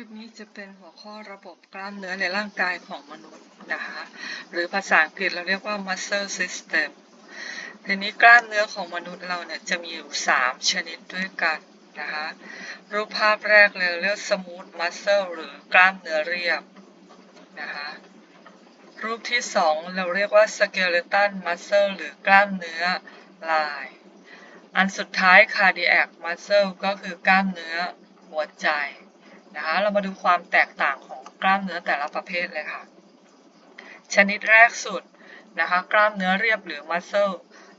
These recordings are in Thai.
ลิปนี้จะเป็นหัวข้อระบบกล้ามเนื้อในร่างกายของมนุษย์นะคะ หรือภาษาอังกฤษเราเรียกว่า muscle system ทีนี้กล้ามเนื้อของมนุษย์เราเนี่ยจะมีอยู่ 3 ชนิดด้วยกันนะคะ รูปภาพแรกเลยเรียก smooth muscle หรือกล้ามเนื้อเรียบนะคะรูปที่ 2 เราเรียกว่า skeleton muscle หรือกล้ามเนื้อลาย อันสุดท้าย cardiac muscle ก็คือกล้ามเนื้อหัวใจ นะคะเรามาดูความแตกต่างของกล้ามเนื้อแต่ละประเภทเลยค่ะ ชนิดแรกสุดนะคะกล้ามเนื้อเรียบหรือ muscle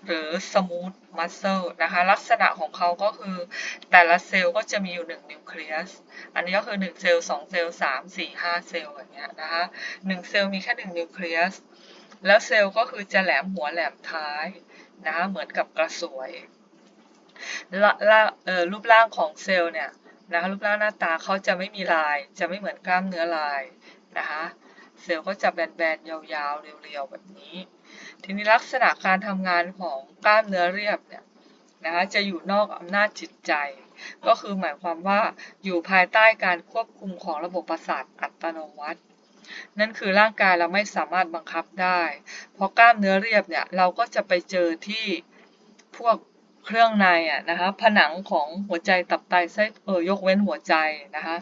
หรือ smooth muscle นะคะลักษณะของเขาก็คือแต่ละเซลล์ก็จะมีอยู่ 1 นิวเคลียส อันนี้ก็คือ 1 เซลล์ 2 เซลล์ 3 4 5 เซลล์อย่างเงี้ยนะคะ1เซลล์มีแค่ 1 นิวเคลียส แล้วเซลล์ก็คือจะแหลมหัวแหลมท้ายนะคะเหมือนกับกระสวยละละรูปร่างของเซลล์เนี่ย นะคะรูปร่างหน้าตาเขาจะไม่มีลาย จะไม่เหมือนกล้ามเนื้อลายนะคะเซลล์ก็จะแบนๆยาวๆเรียวๆแบบนี้ ทีนี้ลักษณะการทำงานของกล้ามเนื้อเรียบเนี่ยนะคะจะอยู่นอกอำนาจจิตใจ ก็คือหมายความว่าอยู่ภายใต้การควบคุมของระบบประสาทอัตโนมัตินั่นคือร่างกายเราไม่สามารถบังคับได้ เพราะกล้ามเนื้อเรียบเนี่ยเราก็จะไปเจอที่พวก เครื่องในอะนะคะผนังของหัวใจตับไตไส้เออยกเว้นหัวใจนะคะ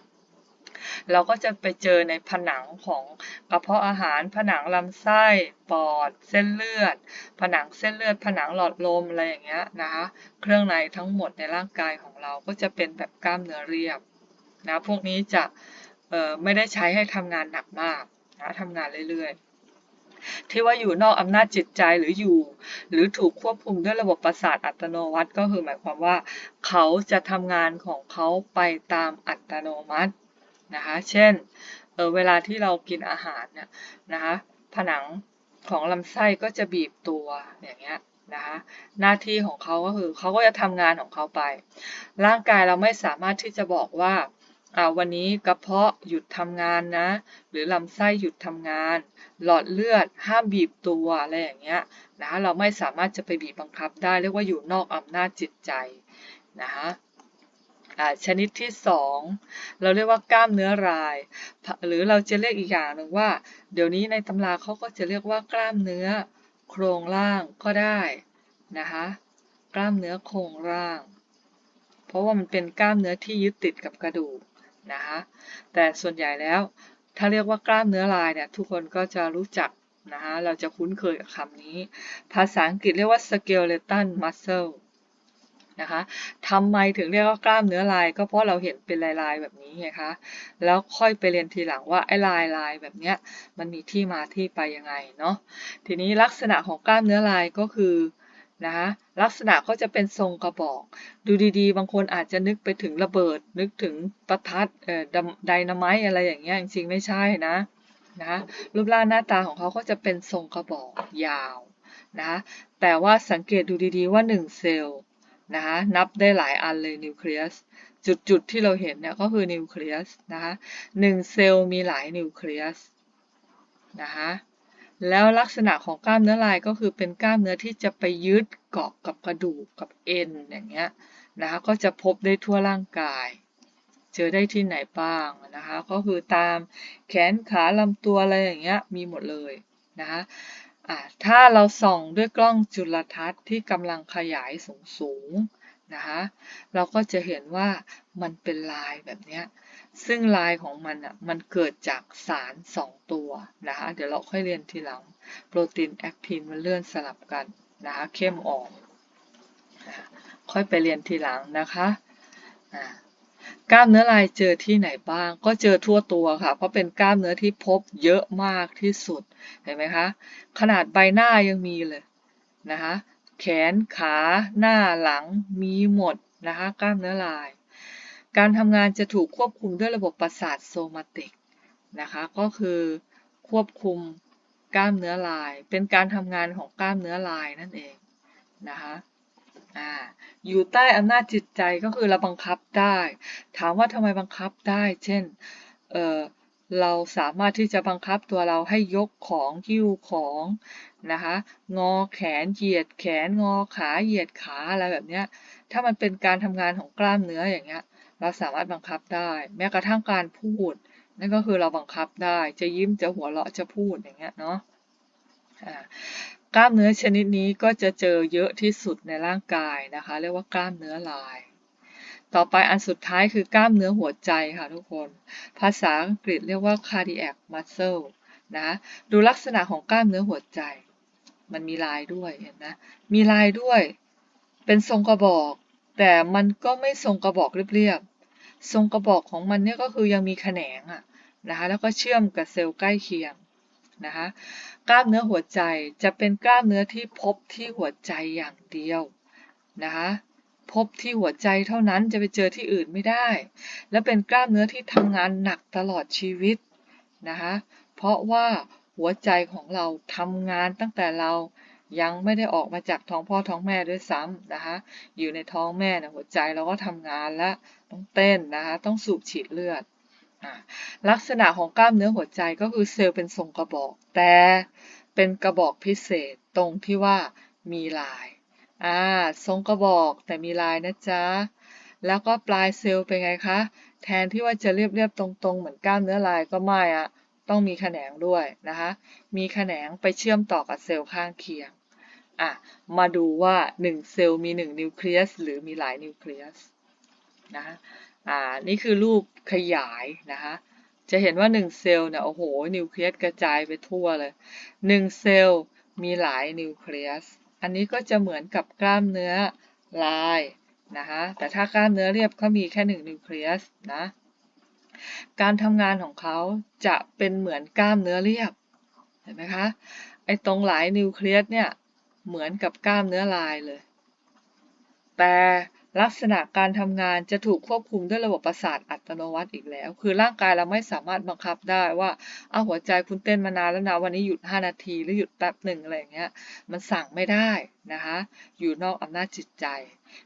เราก็จะไปเจอในผนังของกระเพาะอาหารผนังลำไส้ปอด เส้นเลือด ผนังเส้นเลือด ผนังหลอดลมอะไรอย่างเงี้ยนะคะเครื่องในทั้งหมดในร่างกายของเราก็จะเป็นแบบกล้ามเนื้อเรียบนะพวกนี้จะเออไม่ได้ใช้ให้ทำงานหนักมากนะทำงานเรื่อยๆ ที่ว่าอยู่นอกอำนาจจิตใจหรืออยู่ หรือถูกควบคุมด้วยระบบประสาทอัตโนมัติก็คือหมายความว่า เขาจะทำงานของเขาไปตามอัตโนมัตินะคะเช่นเออเวลาที่เรากินอาหารเนี่ยนะคะผนังของลำไส้ก็จะบีบตัวอย่างเงี้ยนะคะหน้าที่ของเขาก็คือเขาก็จะทำงานของเขาไป ร่างกายเราไม่สามารถที่จะบอกว่า วันนี้กระเพาะหยุดทำงานนะ หรือลำไส้หยุดทำงาน หลอดเลือดห้ามบีบตัวอะไรอย่างเงี้ยนะเราไม่สามารถจะไปบีบบังคับได้เรียกว่าอยู่นอกอำนาจจิตใจนะคะชนิดที่ 2 เราเรียกว่ากล้ามเนื้อราย หรือเราจะเรียกอีกอย่างหนึ่งว่า เดี๋ยวนี้ในตำราเขาก็จะเรียกว่ากล้ามเนื้อโครงล่างก็ได้นะคะกล้ามเนื้อโครงล่าง เพราะว่ามันเป็นกล้ามเนื้อที่ยึดติดกับกระดูก นะคะแต่ส่วนใหญ่แล้วถ้าเรียกว่ากล้ามเนื้อลายเนี่ยทุกคนก็จะรู้จักนะคะเราจะคุ้นเคยกับคำนี้ ภาษาอังกฤษเรียกว่า skeleton muscle นะคะทำไมถึงเรียกว่ากล้ามเนื้อลาย ก็เพราะเราเห็นเป็นลายๆแบบนี้ไงคะ แล้วค่อยไปเรียนทีหลังว่าไอ้ลายลายแบบเนี้ยมันมีที่มาที่ไปยังไงเนาะ ทีนี้ลักษณะของกล้ามเนื้อลายก็คือ นะคะลักษณะก็จะเป็นทรงกระบอก ดูดีๆ บางคนอาจจะนึกไปถึงระเบิด นึกถึงประทัดเอ่อไดนาไมต์อะไรอย่างเงี้ยจริงๆไม่ใช่นะนะรูปร่างหน้าตาของเขาก็จะเป็นทรงกระบอกยาวนะแต่ว่าสังเกตดูดีๆว่า 1 เซลล์นะคะนับได้หลายอันเลยนิวเคลียสจุดๆที่เราเห็นเนี่ยก็คือนิวเคลียสนะคะหนึ่งเซลล์มีหลายนิวเคลียสนะคะ แล้วลักษณะของกล้ามเนื้อลายก็คือเป็นกล้ามเนื้อที่จะไปยึดเกาะกับกระดูกกับเอ็นอย่างเงี้ยนะคะก็จะพบได้ทั่วร่างกาย เจอได้ที่ไหนบ้างนะคะก็คือตามแขนขาลำตัวอะไรอย่างเงี้ยมีหมดเลยนะคะถ้าเราส่องด้วยกล้องจุลทรรศน์ที่กำลังขยายสูงสูงนะคะเราก็จะเห็นว่ามันเป็นลายแบบเนี้ย ซึ่งลายของมันอะมันเกิดจากสาร 2 ตัวนะคะ เดี๋ยวเราค่อยเรียนทีหลัง โปรตีนแอคทินมันเลื่อนสลับกันนะคะเข้มออก ค่อยไปเรียนทีหลังนะคะกล้ามเนื้อลายเจอที่ไหนบ้าง ก็เจอทั่วตัวค่ะ เพราะเป็นกล้ามเนื้อที่พบเยอะมากที่สุด เห็นไหมคะ ขนาดใบหน้ายังมีเลยนะคะ แขน ขา หน้า หลัง มีหมดนะคะ กล้ามเนื้อลาย การทำงานจะถูกควบคุมด้วยระบบประสาทโซมาติกนะคะ ก็คือควบคุมกล้ามเนื้อลาย เป็นการทำงานของกล้ามเนื้อลายนั่นเองนะคะอยู่ใต้อำนาจจิตใจก็คือเราบังคับได้ ถามว่าทำไมบังคับได้ เช่นเออเราสามารถที่จะบังคับตัวเราให้ยกของหิ้วของนะคะงอแขนเหยียดแขนงอขาเหยียดขาอะไรแบบเนี้ยถ้ามันเป็นการทำงานของกล้ามเนื้ออย่างเงี้ย เราสามารถบังคับได้ แม้กระทั่งการพูด นั่นก็คือเราบังคับได้ จะยิ้มจะหัวเราะจะพูดอย่างเงี้ยเนาะกล้ามเนื้อชนิดนี้ก็จะเจอเยอะที่สุดในร่างกายนะคะ เรียกว่ากล้ามเนื้อลาย ต่อไปอันสุดท้ายคือกล้ามเนื้อหัวใจค่ะทุกคน ภาษาอังกฤษเรียกว่า cardiac muscle นะ ดูลักษณะของกล้ามเนื้อหัวใจ มันมีลายด้วยเห็นไหมมีลายด้วย เป็นทรงกระบอก แต่มันก็ไม่ทรงกระบอกเรียบๆ ทรงกระบอกของมันเนี่ยก็คือยังมีแขนงอะนะคะ แล้วก็เชื่อมกับเซลล์ใกล้เคียงนะคะ กล้ามเนื้อหัวใจจะเป็นกล้ามเนื้อที่พบที่หัวใจอย่างเดียวนะคะ พบที่หัวใจเท่านั้นจะไปเจอที่อื่นไม่ได้ และเป็นกล้ามเนื้อที่ทำงานหนักตลอดชีวิตนะคะ เพราะว่าหัวใจของเราทำงานตั้งแต่เรา ยังไม่ได้ออกมาจากท้องพ่อท้องแม่ด้วยซ้ำนะคะ อยู่ในท้องแม่นะหัวใจเราก็ทำงานแล้วต้องเต้นนะคะต้องสูบฉีดเลือดอลักษณะของกล้ามเนื้อหัวใจก็คือเซลล์เป็นทรงกระบอก แต่เป็นกระบอกพิเศษตรงที่ว่ามีลายอ่าทรงกระบอกแต่มีลายนะจ๊ะแล้วก็ปลายเซลล์เป็นไงคะ แทนที่ว่าจะเรียบๆตรงๆ เหมือนกล้ามเนื้อลายก็ไม่อะต้องมีแขนงด้วยนะคะ มีแขนงไปเชื่อมต่อกับเซลล์ข้างเคียง อะมาดูว่า 1 เซลล์มี 1 นิวเคลียส หรือมีหลายนิวเคลียสนะคะอ่านี่คือรูปขยายนะคะจะเห็นว่า 1 เซลล์เนี่ยโอ้โห นิวเคลียสกระจายไปทั่วเลย 1 เซลล์มีหลายนิวเคลียส อันนี้ก็จะเหมือนกับกล้ามเนื้อลายนะคะแต่ถ้ากล้ามเนื้อเรียบเขามีแค่ 1 นิวเคลียสนะการทำงานของเขาจะเป็นเหมือนกล้ามเนื้อเรียบเห็นไหมคะไอ้ตรงหลายนิวเคลียสเนี่ย เหมือนกับกล้ามเนื้อลายเลย แต่ลักษณะการทำงานจะถูกควบคุมด้วยระบบประสาทอัตโนมัติอีกแล้ว คือร่างกายเราไม่สามารถบังคับได้ว่าเอาหัวใจคุณเต้นมานานแล้วนะวันนี้หยุด 5 นาทีหรือหยุดแป๊บหนึ่งอะไรอย่างเงี้ย มันสั่งไม่ได้นะคะ อยู่นอกอำนาจจิตใจ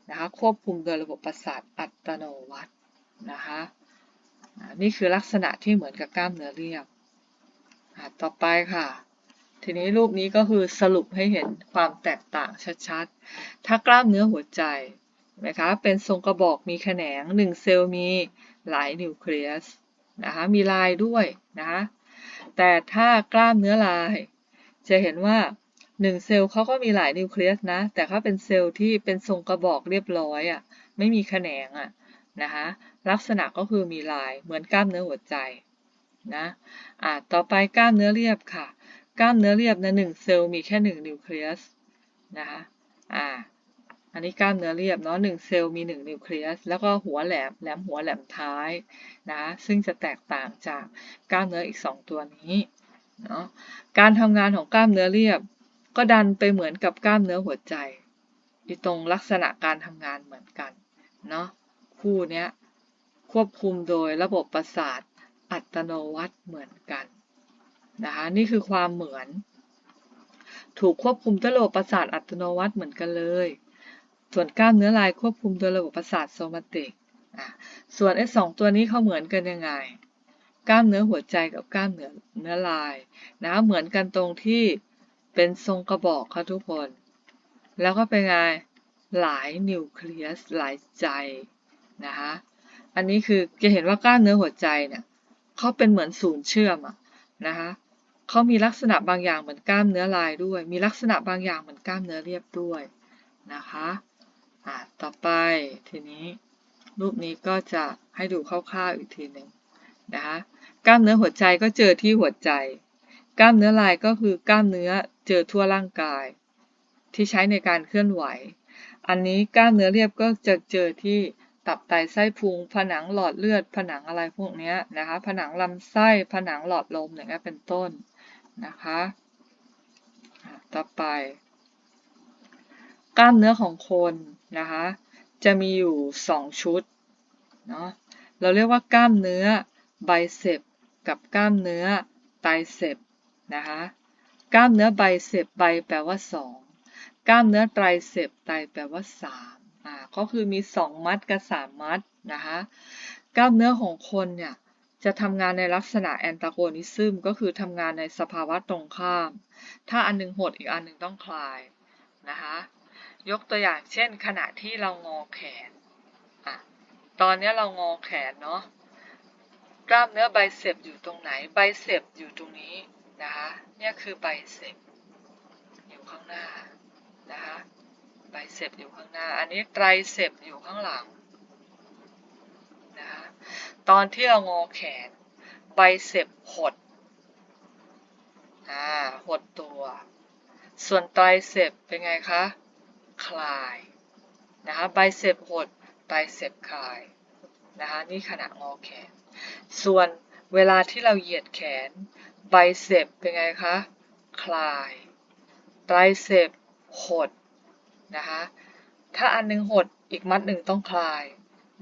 นะคะ ควบคุมโดยระบบประสาทอัตโนมัตินะคะนี่คือลักษณะที่เหมือนกับกล้ามเนื้อเรียบต่อไปค่ะ ทีนี้รูปนี้ก็คือสรุปให้เห็นความแตกต่างชัดๆ ถ้ากล้ามเนื้อหัวใจนะคะเป็นทรงกระบอกมีแขนง 1 เซลล์มีหลายนิวเคลียสนะคะมีลายด้วยนะคะแต่ถ้ากล้ามเนื้อลาย จะเห็นว่า 1 เซลล์เขาก็มีหลายนิวเคลียสนะ แต่เขาเป็นเซลล์ที่เป็นทรงกระบอกเรียบร้อยอะ่ะไม่มีแขนงอะ่ะนะคะลักษณะก็คือมีลายเหมือนกล้ามเนื้อหัวใจนะอ่าต่อไปกล้ามเนื้อเรียบค่ะ กล้ามเนื้อเรียบนะหนึ่งเซลล์มีแค่1นิวเคลียสนะคะอ่าอันนี้กล้ามเนื้อเรียบเนาะหนึ่งเซลล์มี1นิวเคลียสแล้วก็หัวแหลมแหลมหัวแหลมท้ายนะซึ่งจะแตกต่างจากกล้ามเนื้ออีก 2 ตัวนี้เนาะการทำงานของกล้ามเนื้อเรียบ ก็ดันไปเหมือนกับกล้ามเนื้อหัวใจที่ตรงลักษณะการทำงานเหมือนกันเนาะคู่นี้ควบคุมโดยระบบประสาทอัตโนมัติเหมือนกัน นะคะนี่คือความเหมือน ถูกควบคุมด้วยระบบประสาทอัตโนมัติเหมือนกันเลย ส่วนกล้ามเนื้อลายควบคุมโดยระบบประสาทโซมาติกส่วนไอ้สองตัวนี้เขาเหมือนกันยังไง กล้ามเนื้อหัวใจกับกล้ามเนื้อเนื้อลายนะเหมือนกันตรงที่เป็นทรงกระบอกค่ะทุกคน แล้วก็เป็นไงหลายนิวเคลียสหลายใจนะคะอันนี้คือจะเห็นว่ากล้ามเนื้อหัวใจเนี่ยเขาเป็นเหมือนศูนย์เชื่อมอะนะคะ เขามีลักษณะบางอย่างเหมือนกล้ามเนื้อลายด้วย มีลักษณะบางอย่างเหมือนกล้ามเนื้อเรียบด้วยนะคะอ่าต่อไปทีนี้ รูปนี้ก็จะให้ดูคร่าวๆอีกทีหนึ่งนะคะกล้ามเนื้อหัวใจก็เจอที่หัวใจ กล้ามเนื้อลายก็คือกล้ามเนื้อเจอทั่วร่างกาย ที่ใช้ในการเคลื่อนไหว อันนี้กล้ามเนื้อเรียบก็จะเจอที่ตับไตไส้พุง ผนังหลอดเลือด ผนังอะไรพวกนี้นะคะ ผนังลำไส้ ผนังหลอดลมอย่างเงี้ยเป็นต้น นะคะ ต่อไป กล้ามเนื้อของคนนะคะ จะมีอยู่ 2 ชุดเนาะ เราเรียกว่ากล้ามเนื้อไบเซปกับกล้ามเนื้อไตเซปนะคะ กล้ามเนื้อไบเซปไบแปลว่า 2 กล้ามเนื้อไตรเซปไตแปลว่า3อ่า ก็คือมี 2 มัดกับ 3 มัดนะคะ กล้ามเนื้อของคนเนี่ย จะทำงานในลักษณะแอนตาโกนิซึมก็คือทำงานในสภาวะตรงข้าม ถ้าอันนึงหดอีกอันหนึ่งต้องคลายนะคะยกตัวอย่างเช่น ขณะที่เรางอแขนตอนนี้เรางอแขนเนาะกล้ามเนื้อไบเซปอยู่ตรงไหนไบเซปอยู่ตรงนี้นะคะเนี่ยคือไบเซปอยู่ข้างหน้านะคะไบเซปอยู่ข้างหน้า อันนี้ไตรเซปอยู่ข้างหลัง ตอนที่เรางอแขนไบเซปหด อ่า หดตัว ส่วนไตรเซปเป็นไงคะ คลาย นะคะไบเซปหด ไตรเซปคลาย นะคะ นี่ขณะงอแขน ส่วนเวลาที่เราเหยียดแขนไบเซปเป็นไงคะ คลาย ไตรเซปหด นะคะ ถ้าอันหนึงหด อีกมัดหนึ่งต้องคลาย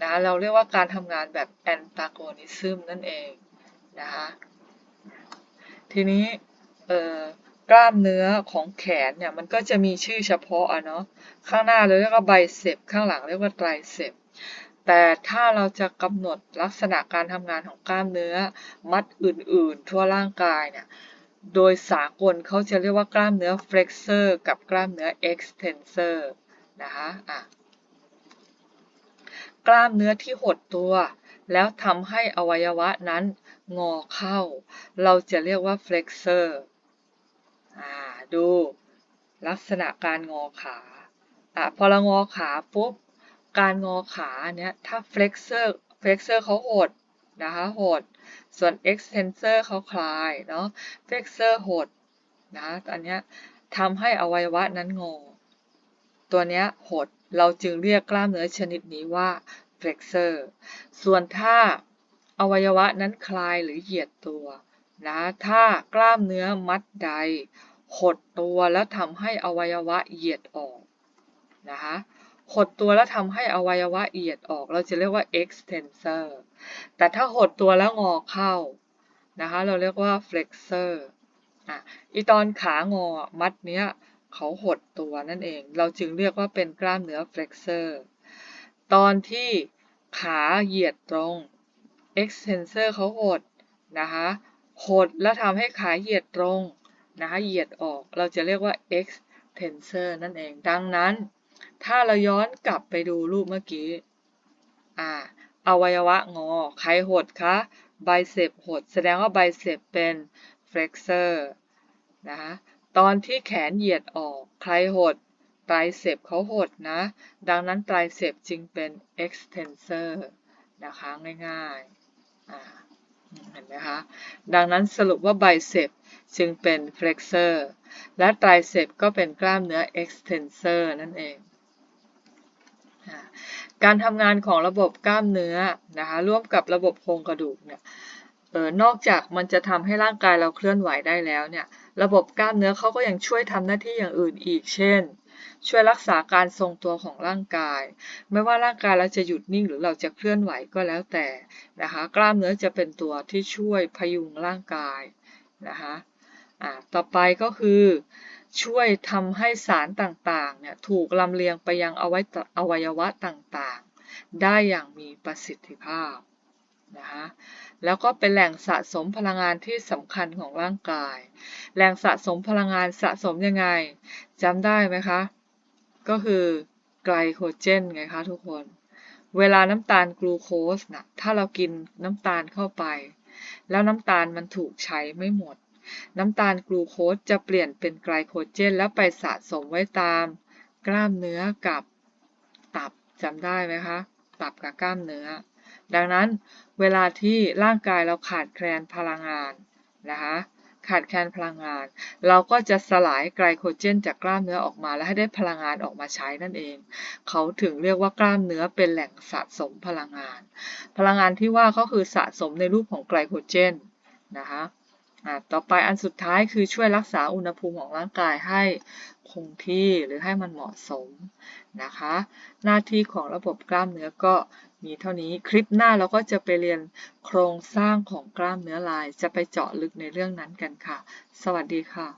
นะเราเรียกว่าการทำงานแบบแอนตาโกนิซึมนั่นเองนะคะทีนี้เอ่อกล้ามเนื้อของแขนเนี่ยมันก็จะมีชื่อเฉพาะอะเนาะข้างหน้าเราเรียกว่าไบเซปข้างหลังเรียกว่าไตรเซปแต่ถ้าเราจะกำหนดลักษณะการทำงานของกล้ามเนื้อมัดอื่นๆ ทั่วร่างกายเนี่ยโดยสากลเขาจะเรียกว่ากล้ามเนื้อ flexor กับกล้ามเนื้อ extensor นะคะอะ กล้ามเนื้อที่หดตัว แล้วทำให้อวัยวะนั้นงอเข้า เราจะเรียกว่า flexor ดูลักษณะการงอขาอะพอเรางอขาปุ๊บ การงอขาเนี้ยถ้า flexor flexor เขาหดนะคะหด ส่วน extensor เขาคลายเนาะ flexor หดนะอันเนี้ยทำให้อวัยวะนั้นงอ ตัวเนี้ยหด เราจึงเรียกกล้ามเนื้อชนิดนี้ว่า flexor ส่วนถ้าอวัยวะนั้นคลายหรือเหยียดตัวนะถ้ากล้ามเนื้อมัดใด หดตัวแล้วทำให้อวัยวะเหยียดออกนะคะหดตัวแล้วทำให้อวัยวะเหยียดออก เราจะเรียกว่า extensor แต่ถ้าหดตัวแล้วงอเข้านะคะเราเรียกว่า flexor อะอีตอนขางอมัดเนี้ย เขาหดตัวนั่นเอง เราจึงเรียกว่าเป็นกล้ามเนื้อ flexor ตอนที่ขาเหยียดตรง extensor เขาหดนะคะหดแล้วทำให้ขาเหยียดตรงนะคะเหยียดออกเราจะเรียกว่า extensor นั่นเอง ดังนั้น ถ้าเราย้อนกลับไปดูรูปเมื่อกี้อ่าอวัยวะงอใครหดคะไบเซปหด แสดงว่าไบเซปเป็น flexor นะคะ ตอนที่แขนเหยียดออก ใครหดไตรเซปเขาหดนะ ดังนั้นไตรเซปจึงเป็น extensor นะคะง่ายๆเห็นไหมคะ ดังนั้นสรุปว่าไบเซปจึงเป็น flexor และไตรเซปก็เป็นกล้ามเนื้อ extensor นั่นเอง การทำงานของระบบกล้ามเนื้อนะคะร่วมกับระบบโครงกระดูกเนี่ยเออนอกจากมันจะทำให้ร่างกายเราเคลื่อนไหวได้แล้วเนี่ย ระบบกล้ามเนื้อเขาก็ยังช่วยทำหน้าที่อย่างอื่นอีก เช่น ช่วยรักษาการทรงตัวของร่างกาย ไม่ว่าร่างกายเราจะหยุดนิ่งหรือเราจะเคลื่อนไหวก็แล้วแต่นะคะ กล้ามเนื้อจะเป็นตัวที่ช่วยพยุงร่างกายนะคะอ่าต่อไปก็คือช่วยทำให้สารต่างๆเนี่ยถูกลำเลียงไปยังอวัอวัยวะต่างๆ ได้อย่างมีประสิทธิภาพนะคะ แล้วก็เป็นแหล่งสะสมพลังงานที่สำคัญของร่างกาย แหล่งสะสมพลังงานสะสมยังไงจำได้ไหมคะ ก็คือไกลโคเจนไงคะทุกคน เวลาน้ำตาลกลูโคสนะถ้าเรากินน้ำตาลเข้าไป แล้วน้ำตาลมันถูกใช้ไม่หมด น้ำตาลกลูโคสจะเปลี่ยนเป็นไกลโคเจน แล้วไปสะสมไว้ตาม กล้ามเนื้อกับตับจำได้ไหมคะ ตับกับกล้ามเนื้อ ดังนั้นเวลาที่ร่างกายเราขาดแคลนพลังงานนะคะขาดแคลนพลังงาน เราก็จะสลายไกลโคเจนจากกล้ามเนื้อออกมา และให้ได้พลังงานออกมาใช้นั่นเอง เขาถึงเรียกว่ากล้ามเนื้อเป็นแหล่งสะสมพลังงาน พลังงานที่ว่าก็คือสะสมในรูปของไกลโคเจนนะคะต่อไปอันสุดท้ายคือช่วยรักษาอุณหภูมิของร่างกายให้คงที่หรือให้มันเหมาะสมนะคะ หน้าที่ของระบบกล้ามเนื้อก็ มีเท่านี้คลิปหน้าเราก็จะไปเรียนโครงสร้างของกล้ามเนื้อลาย จะไปเจาะลึกในเรื่องนั้นกันค่ะ สวัสดีค่ะ